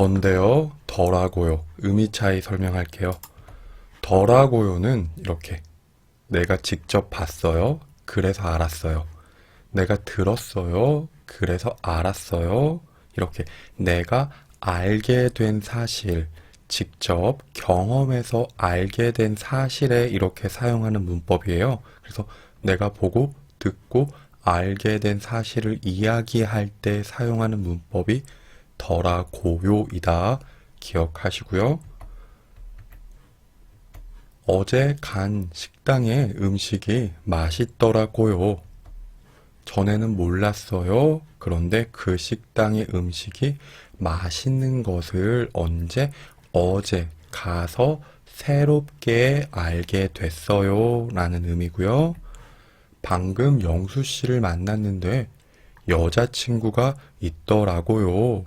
던데요, 덜하고요. 의미 차이 설명할게요. 덜하고요는 이렇게 내가 직접 봤어요. 그래서 알았어요. 내가 들었어요. 그래서 알았어요. 이렇게 내가 알게 된 사실, 직접 경험해서 알게 된 사실에 이렇게 사용하는 문법이에요. 그래서 내가 보고 듣고 알게 된 사실을 이야기할 때 사용하는 문법이 덜하고요이다. 기억하시고요. 어제 간 식당의 음식이 맛있더라고요. 전에는 몰랐어요. 그런데 그 식당의 음식이 맛있는 것을 언제 어제 가서 새롭게 알게 됐어요. 라는 의미고요. 방금 영수 씨를 만났는데 여자친구가 있더라고요.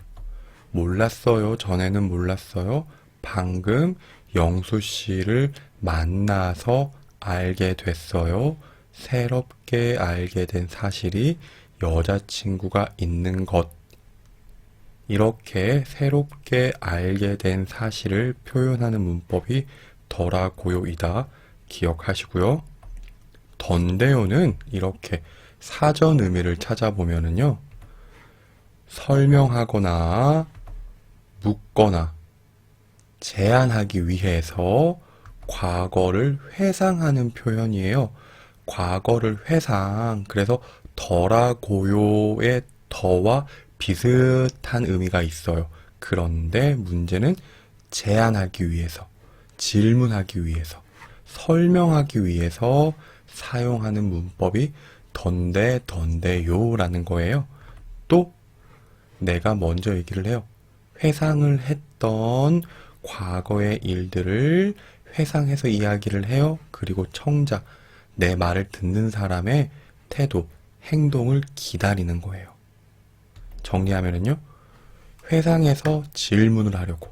몰랐어요. 전에는 몰랐어요. 방금 영수 씨를 만나서 알게 됐어요. 새롭게 알게 된 사실이 여자친구가 있는 것. 이렇게 새롭게 알게 된 사실을 표현하는 문법이 덜하고요이다. 기억하시고요. 던데요는 이렇게 사전 의미를 찾아보면은요. 설명하거나 묻거나 제안하기 위해서 과거를 회상하는 표현이에요. 과거를 회상. 그래서 덜하고요의 더와 비슷한 의미가 있어요. 그런데 문제는 제안하기 위해서, 질문하기 위해서, 설명하기 위해서 사용하는 문법이 던데, 던데요 라는 거예요. 또 내가 먼저 얘기를 해요. 회상을 했던 과거의 일들을 회상해서 이야기를 해요. 그리고 청자, 내 말을 듣는 사람의 태도, 행동을 기다리는 거예요. 정리하면은요, 회상해서 질문을 하려고.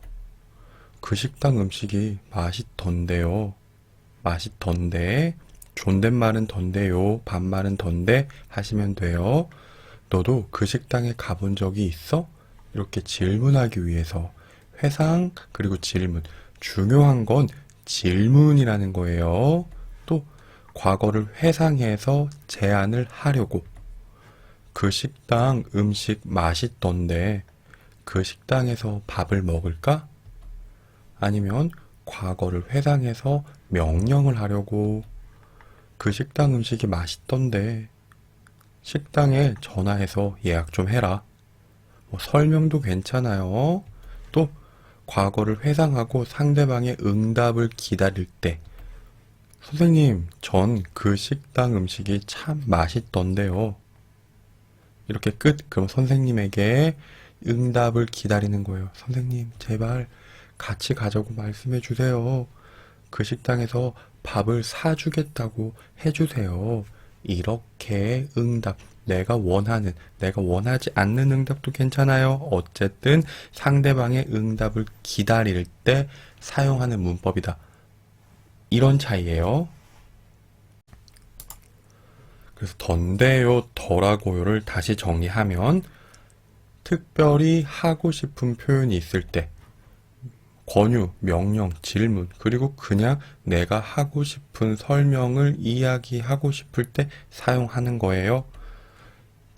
그 식당 음식이 맛있던데요. 맛있던데. 존댓말은 던데요. 반말은 던데 하시면 돼요. 너도 그 식당에 가본 적이 있어? 이렇게 질문하기 위해서 회상 그리고 질문. 중요한 건 질문이라는 거예요. 또 과거를 회상해서 제안을 하려고. 그 식당 음식 맛있던데 그 식당에서 밥을 먹을까? 아니면 과거를 회상해서 명령을 하려고 그 식당 음식이 맛있던데 식당에 전화해서 예약 좀 해라. 뭐 설명도 괜찮아요. 또 과거를 회상하고 상대방의 응답을 기다릴 때 선생님, 전 그 식당 음식이 참 맛있던데요. 이렇게 끝. 그럼 선생님에게 응답을 기다리는 거예요. 선생님, 제발 같이 가자고 말씀해 주세요. 그 식당에서 밥을 사주겠다고 해주세요. 이렇게 응답. 내가 원하는, 내가 원하지 않는 응답도 괜찮아요. 어쨌든 상대방의 응답을 기다릴 때 사용하는 문법이다. 이런 차이예요. 그래서 던데요, 덜하고요를 다시 정리하면 특별히 하고 싶은 표현이 있을 때 권유, 명령, 질문, 그리고 그냥 내가 하고 싶은 설명을 이야기하고 싶을 때 사용하는 거예요.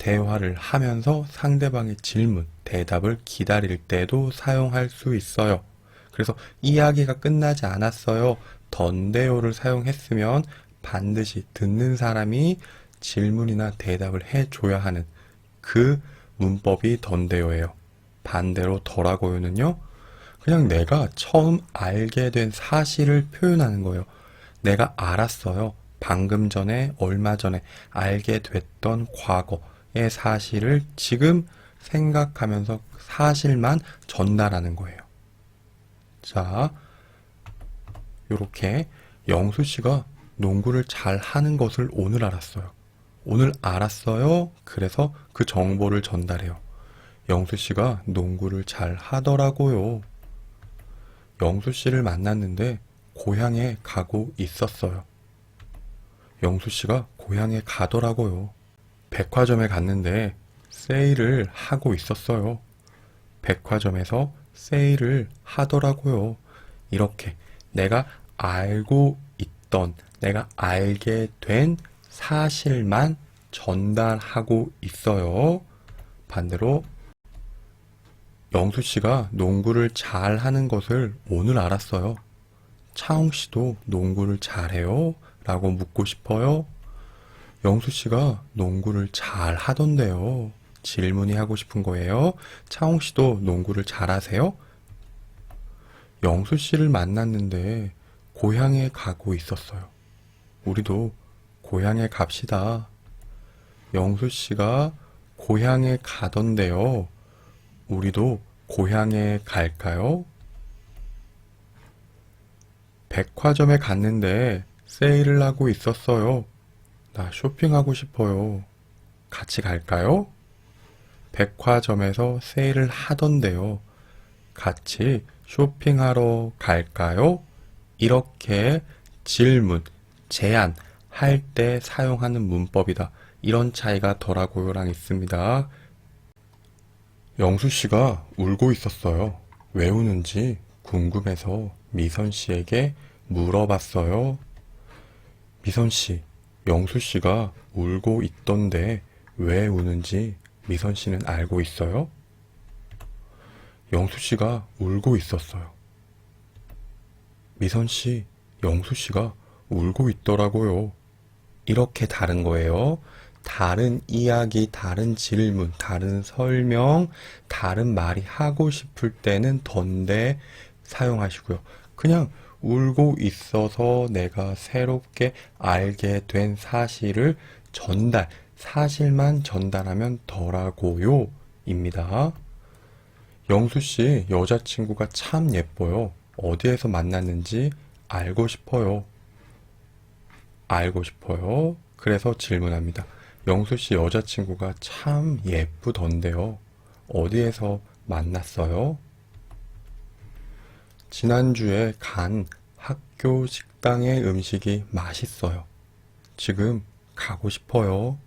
대화를 하면서 상대방의 질문, 대답을 기다릴 때도 사용할 수 있어요. 그래서 이야기가 끝나지 않았어요. 던데요를 사용했으면 반드시 듣는 사람이 질문이나 대답을 해줘야 하는 그 문법이 던데요예요. 반대로 덜하고요는요. 그냥 내가 처음 알게 된 사실을 표현하는 거예요. 내가 알았어요. 방금 전에, 얼마 전에 알게 됐던 과거의 사실을 지금 생각하면서 사실만 전달하는 거예요. 자, 요렇게 영수 씨가 농구를 잘 하는 것을 오늘 알았어요. 오늘 알았어요. 그래서 그 정보를 전달해요. 영수 씨가 농구를 잘 하더라고요. 영수 씨를 만났는데 고향에 가고 있었어요. 영수 씨가 고향에 가더라고요. 백화점에 갔는데 세일을 하고 있었어요. 백화점에서 세일을 하더라고요. 이렇게 내가 알고 있던, 내가 알게 된 사실만 전달하고 있어요. 반대로 영수 씨가 농구를 잘 하는 것을 오늘 알았어요. 차홍 씨도 농구를 잘해요? 라고 묻고 싶어요. 영수 씨가 농구를 잘 하던데요. 질문이 하고 싶은 거예요. 차홍 씨도 농구를 잘 하세요? 영수 씨를 만났는데 고향에 가고 있었어요. 우리도 고향에 갑시다. 영수 씨가 고향에 가던데요. 우리도 고향에 갈까요? 백화점에 갔는데 세일을 하고 있었어요. 나 쇼핑하고 싶어요. 같이 갈까요? 백화점에서 세일을 하던데요. 같이 쇼핑하러 갈까요? 이렇게 질문, 제안, 할 때 사용하는 문법이다. 이런 차이가 더라고요랑 있습니다. 영수 씨가 울고 있었어요. 왜 우는지 궁금해서 미선 씨에게 물어봤어요. 미선 씨, 영수 씨가 울고 있던데 왜 우는지 미선 씨는 알고 있어요? 영수 씨가 울고 있었어요. 미선 씨, 영수 씨가 울고 있더라고요. 이렇게 다른 거예요. 다른 이야기, 다른 질문, 다른 설명, 다른 말이 하고 싶을 때는 던데 사용하시고요. 그냥 울고 있어서 내가 새롭게 알게 된 사실을 전달, 사실만 전달하면 더라고요. 입니다. 영수 씨 여자친구가 참 예뻐요. 어디에서 만났는지 알고 싶어요. 알고 싶어요. 그래서 질문합니다. 영수 씨 여자친구가 참 예쁘던데요. 어디에서 만났어요? 지난주에 간 학교 식당의 음식이 맛있어요. 지금 가고 싶어요.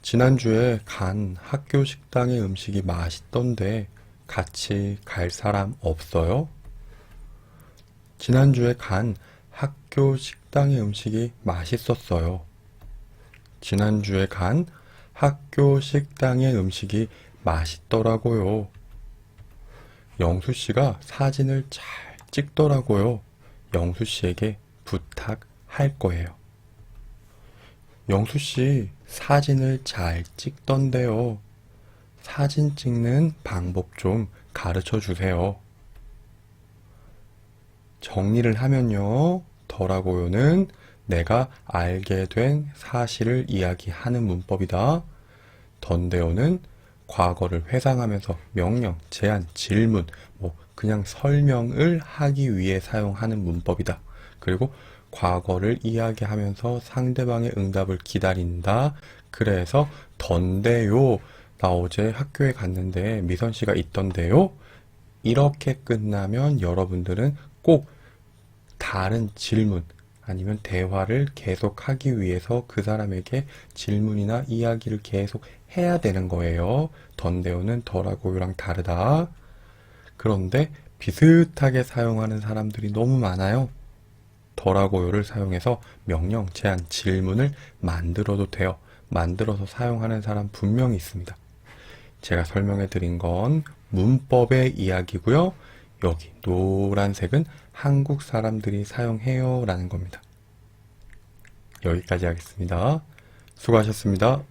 지난주에 간 학교 식당의 음식이 맛있던데 같이 갈 사람 없어요? 지난주에 간 학교 식당의 음식이 맛있었어요. 지난주에 간 학교 식당의 음식이 맛있더라고요. 영수 씨가 사진을 잘 찍더라고요. 영수 씨에게 부탁할 거예요. 영수 씨 사진을 잘 찍던데요. 사진 찍는 방법 좀 가르쳐 주세요. 정리를 하면요. 더라고요는 내가 알게 된 사실을 이야기하는 문법이다. 던데요는 과거를 회상하면서 명령, 제안, 질문, 뭐 그냥 설명을 하기 위해 사용하는 문법이다. 그리고 과거를 이야기하면서 상대방의 응답을 기다린다. 그래서 던데요. 나 어제 학교에 갔는데 미선 씨가 있던데요. 이렇게 끝나면 여러분들은 꼭 다른 질문 아니면 대화를 계속하기 위해서 그 사람에게 질문이나 이야기를 계속 해야 되는 거예요. 던데오는 덜하고요랑 다르다. 그런데 비슷하게 사용하는 사람들이 너무 많아요. 덜하고요를 사용해서 명령, 제안, 질문을 만들어도 돼요. 만들어서 사용하는 사람 분명히 있습니다. 제가 설명해 드린 건 문법의 이야기고요. 여기 노란색은 한국 사람들이 사용해요 라는 겁니다. 여기까지 하겠습니다. 수고하셨습니다.